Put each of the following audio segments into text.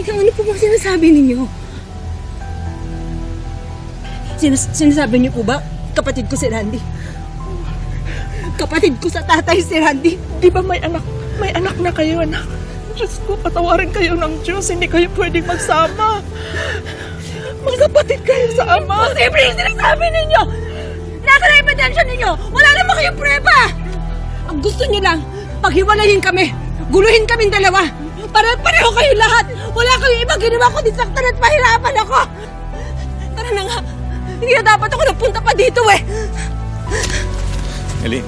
Ikaw, ano po bang sinasabi ninyo? Sinas- sinasabi niyo po ba, kapatid ko si Randy? Kapatid ko sa tatay si Randy. Di ba may anak, may anak na kayo, anak? Diyos ko, patawarin kayo ng Diyos. Hindi kayo pwedeng magsama. Magkapatid kayo sa ama. Posible yung sinasabi ninyo! Nasa na ebidensya ninyo! Wala naman kayong prueba! Ang gusto niyo lang, paghiwalayin kami, guluhin kaming dalawa, para pareho kayo lahat! Wala kayong ibang ginawa kundi saktan at pahirapan ako! Tara na nga, hindi na dapat ako nagpunta pa dito eh! Eileen,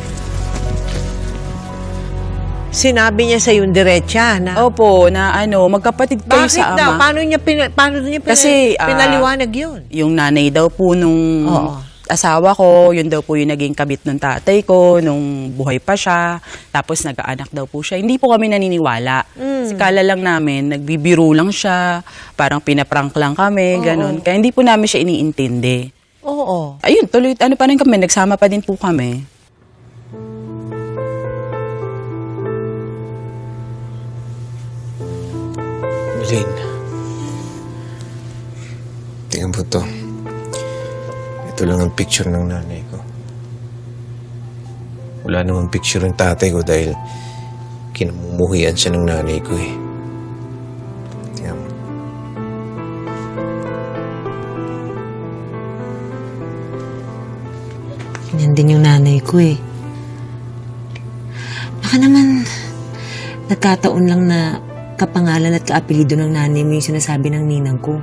Sinabi niya sa yung diretsa na... Opo, na ano, magkapatid kayo bakit sa daw? ama. Paano niya, pina, paano niya pina, Kasi, ah, pinaliwanag yun? Yung nanay daw po nung Oo. asawa ko, yun daw po yung naging kabit ng tatay ko nung buhay pa siya. Tapos nag-aanak daw po siya. Hindi po kami naniniwala. Kasi kala lang namin, nagbibiro lang siya, parang pinaprank lang kami, ganun. Kaya hindi po namin siya iniintindi. Oo. Ayun, tuloy, ano pa rin kami, nagsama pa din po kami. Eileen. Tingnan mo to. Ito lang ang picture ng nanay ko. Wala namang picture ng tatay ko dahil kinamumuhian siya ng nanay ko eh. Tingnan mo. Yan din yung nanay ko eh. Baka naman, nagkataon lang na kapangalan at kaapelido ng nanay mo yung sinasabi ng ninang ko.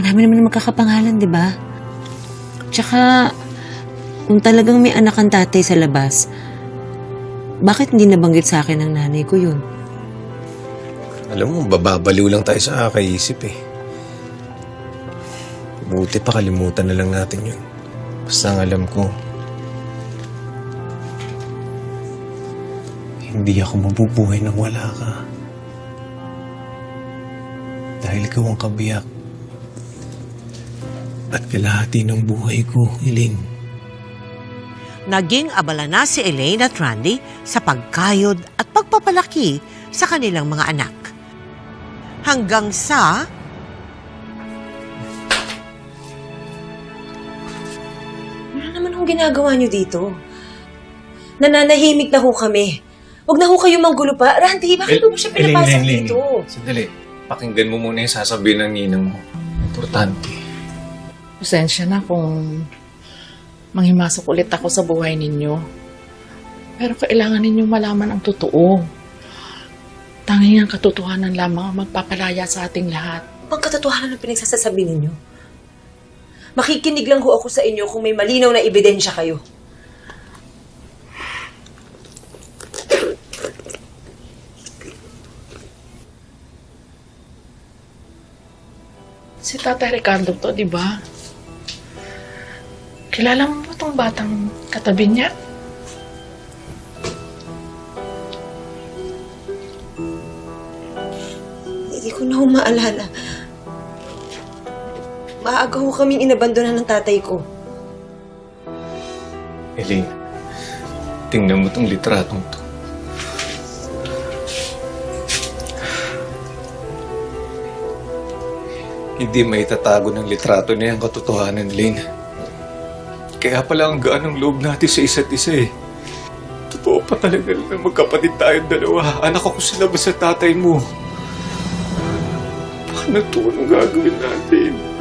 Marami naman na magkakapangalan, di ba? Tsaka, kung talagang may anak ang tatay sa labas, bakit hindi nabanggit sa akin ng nanay ko yun? Alam mo, bababaliw lang tayo sa kakaisip eh. Buti pa kalimutan na lang natin yun. Basta ang alam ko, hindi ako mabubuhay nang wala ka. Dahil ikaw ang kabiyak. At kalahati ng buhay ko, Eileen. Naging abala na si Elaine at Randy sa pagkayod at pagpapalaki sa kanilang mga anak. Hanggang sa Ano naman ang ginagawa niyo dito? Nananahimik na ho kami. Huwag na ho kayo manggulo pa. Randy, bakit mo siya pinapasok dito? Sandali. Pakinggan mo muna yung sasabihin ng ninang mo. Importante. Pasensya na kung manghimasok ulit ako sa buhay ninyo. Pero kailangan ninyo malaman ang totoo. Tanging ang katotohanan lamang ang magpapalaya sa ating lahat. Ang katotohanan ng pinagsasasabi ninyo. Makikinig lang ho ako sa inyo kung may malinaw na ebidensya kayo. Si Tatay Ricardo to, di ba? Kilala mo ba tong batang katabi niya? Hindi ko na ho maalala. Maaga ho kaming inabandonan ng tatay ko. Eileen, tingnan mo tong litratong to. Hindi may tatago ng litrato na yung katotohanan, Eileen. Kaya pala ang gaan ng loob natin sa isa't isa eh. Totoo pa talaga na magkapatid tayong dalawa. Anak ako sila ba sa tatay mo? Paano to? Anong gagawin natin?